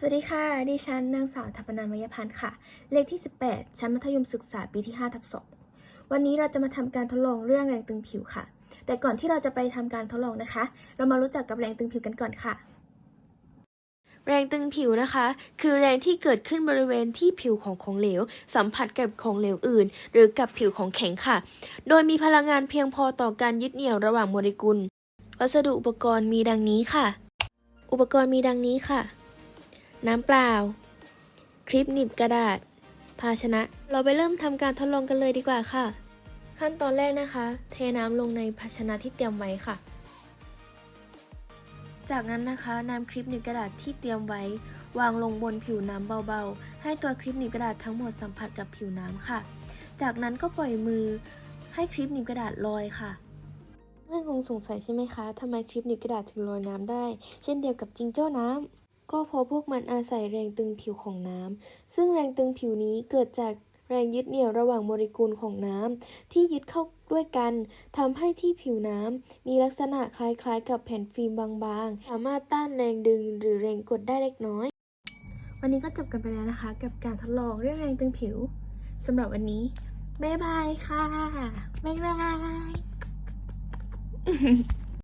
สวัสดีค่ะ ดิฉันนางสาวทัปนานมยพันธ์ค่ะ เลขที่ 18 ชั้นมัธยมศึกษาปีที่5ทับ2วันนี้เราจะมาทำการทดลองเรื่องแรงตึงผิวค่ะ แต่ก่อนที่เราจะไปทำการทดลองนะคะ เรามารู้จักกับแรงตึงผิวกันก่อนค่ะ แรงตึงผิวนะคะ คือแรงที่เกิดขึ้นบริเวณที่ผิวของของเหลว สัมผัสกับของเหลวอื่น หรือกับผิวของแข็งค่ะ โดยมีพลังงานเพียงพอต่อการยึดเหนี่ยวระหว่างโมเลกุล วัสดุอุปกรณ์มีดังนี้ค่ะ อุปกรณ์มีดังนี้ค่ะ น้ำเปล่า คลิปหนีบกระดาษ ภาชนะ เราไปเริ่มทำการทดลองกันเลยดีกว่าค่ะ ขั้นตอนแรกนะคะ เทน้ำลงในภาชนะที่เตรียมไว้ค่ะ จากนั้นนะคะนำคลิปหนีบกระดาษที่เตรียมไว้ วางลงบนผิวน้ำเบาๆ ให้ตัวคลิปหนีบกระดาษทั้งหมดสัมผัสกับผิวน้ำค่ะ จากนั้นก็ปล่อยมือให้คลิปหนีบกระดาษลอยค่ะเพื่อนคงสงสัยใช่ไหมคะทำไมคลิปหนีบกระดาษถึงลอยน้ำได้ เช่นเดียวกับจิงโจ้น้ำ ก็เพราะพวกมันอาศัยแรงตึงผิวของน้ำ ซึ่งแรงตึงผิวนี้เกิดจากแรงยึดเหนี่ยวระหว่างโมเลกุลของน้ำที่ยึดเข้าด้วยกันทำให้ที่ผิวน้ำมีลักษณะคล้ายๆ กับแผ่นฟิล์มบางๆ สามารถต้านแรงดึงหรือแรงกดได้เล็กน้อย วันนี้ก็จบกันไปแล้วนะคะ กับการทดลองเรื่องแรงตึงผิวสำหรับวันนี้บ๊ายบายค่ะบ๊ายบาย